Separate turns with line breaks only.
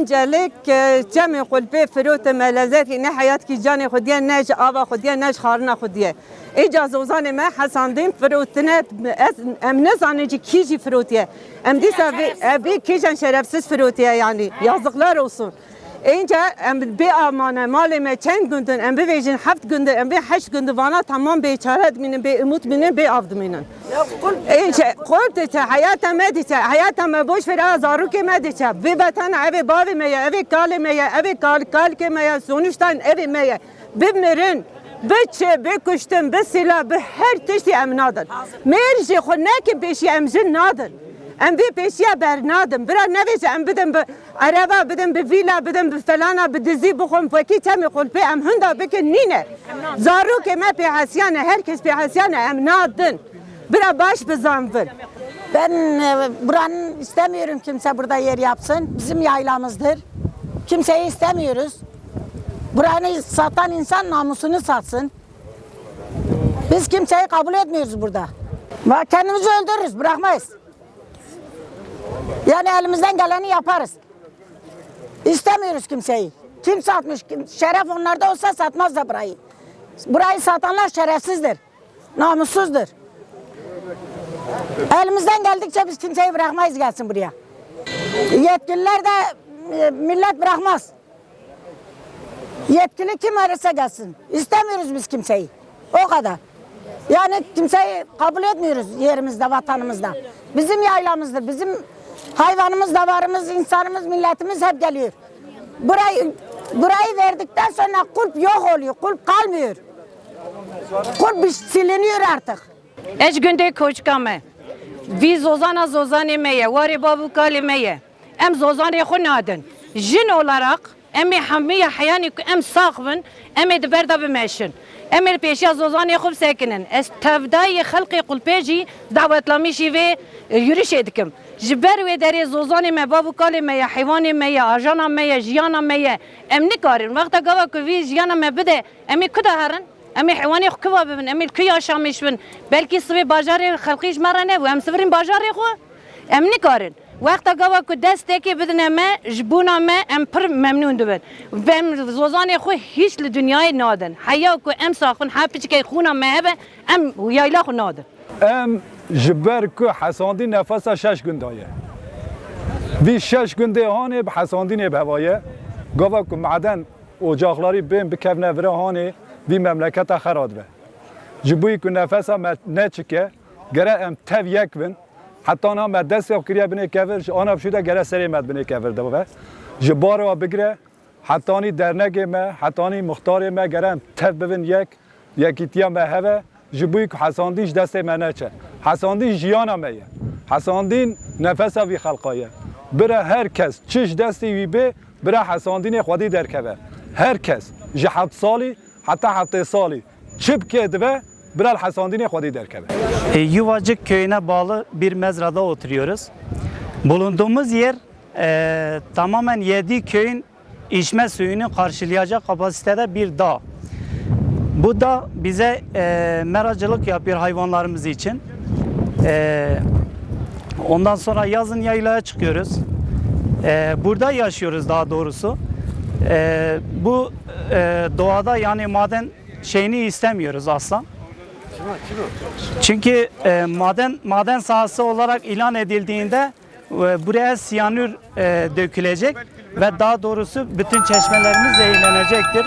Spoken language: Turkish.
öncelik e, cemi kulpe firot melezeti ne hayat ki canı xudiye ne ava xudiye ne ji xarina xudiye. Eca zozanê me hesandîn firotine em nezanî jî kî jî firotiye. Em dîsa vê ev vê kêjan şerefsiz firotiye yani. Yazıklar olsun. Önce em bê amane malê me çend gündün em bivêjin heft gündür em bê heşt gündür vana tamam bêçare dimînin bê umut bînin bê av dimînin. Önce kul diçe hayata me diçe hayata me boş ver az zarukê me diçe vê vetana evê bavê me ye evê kalê me ye evê kal kalkê me ye sonuçtan evê me ye bimirin Biçe, bikuştin, bi silah, bi her tiştî em nadin. Mêr jî xwe nekî pêşiya bernadin. Bira nevêje em bidin bi araba bidin bi vîla bidin bi felana bi dizî bixwin wekî temê xulpê em hinda bikin nîne. Zarokê me pê hesiyane herkes pê hesiyane em nadin. Bira baş bizanvin.
Ben e, buranın istemiyorum kimse burada yer yapsın. Bizim yaylamızdır. Kimseyi istemiyoruz. Buranı satan insan namusunu satsın. Biz kimseyi kabul etmiyoruz burada. Kendimizi öldürürüz, bırakmayız. Yani elimizden geleni yaparız. İstemiyoruz kimseyi. Kim satmış? Kim, şeref onlarda olsa satmaz da burayı. Burayı satanlar şerefsizdir. Namussuzdur. Elimizden geldikçe biz kimseyi bırakmayız gelsin buraya. Yetkililer de e, millet bırakmaz. Yetkili kim ararsa gelsin. İstemiyoruz biz kimseyi. O kadar. Yani kimseyi kabul etmiyoruz yerimizde, vatanımızda. Bizim yaylamızdır. Bizim Hayvanımız, davarımız, insanımız, milletimiz hep geliyor. Burayı burayı verdikten sonra kulp yok oluyor, kulp kalmıyor. Kulp siliniyor artık.
Eş günde koçkame. Vi zozana zozan emeye, vari babu kalemeye. Em zozan ekun adın. Jin olarak ام زوزاني خو نادن جن olarak emi hamiye hayani em sağvın emi diberda bimeşin emi peşya zozani xub sekinin es tevdayı halqi qulpeji davetlamışi ve yürüyüş edikim jiber ve deri zozani me babu kali me ya hayvani me ya ajana me ya jiyana me ya em nikarin vakta gava ku vi jiyana me bide emi kuda harin emi hayvani xkiva bibin emi kuy aşamış bin belki sıvı bajarı halqiş marane ve em sıvırın bajarı xo em nikarin وقتا گوا کو دستکی بدنه ما جبونا ما ام پر ممنون دبن و ام زوزان خو هیچ ل دنیای نادن حیا کو ام ساخن حپچ کی خونا ما هبه ام ویایلا خو نادن
ام جبر کو حساندی نفس شش گندایه وی شش گنده هانه به حساندی به هوایه گاوا کو معدن اجاقلاری بین بکفنه وره هانه وی مملکت خراد به جبوی کو نفس نه چکه گره ام تv یک بن حتی آنها ما دست یاب کریه بینه کفر آنها بشوده گره سری مد بینه کفر دو و جبار و بگره حتی آنی درنگه ما حتی آنی مختار ما گره ام تv ببین یک یکیتیا ما هوه جبوی که حساندیش دست ما نچه حساندیش جیانا میه حساندین نفس وی خلقایه بره هر کس چش دستی وی به بره حساندین خودی درکوه هر کس جهت سالی حتی هفته سالی چپ که دوه birer hasandine kuadayı derkebe.
E, Yuvacık köyüne bağlı bir mezrada oturuyoruz. Bulunduğumuz yer e, tamamen yedi köyün içme suyunu karşılayacak kapasitede bir dağ. Bu da bize e, meracılık yapıyor hayvanlarımız için. E, ondan sonra yazın yaylaya çıkıyoruz. E, burada yaşıyoruz daha doğrusu. E, bu e, doğada yani maden şeyini istemiyoruz asla. Çünkü e, maden maden sahası olarak ilan edildiğinde e, buraya siyanür e, dökülecek ve daha doğrusu bütün çeşmelerimiz zehirlenecektir.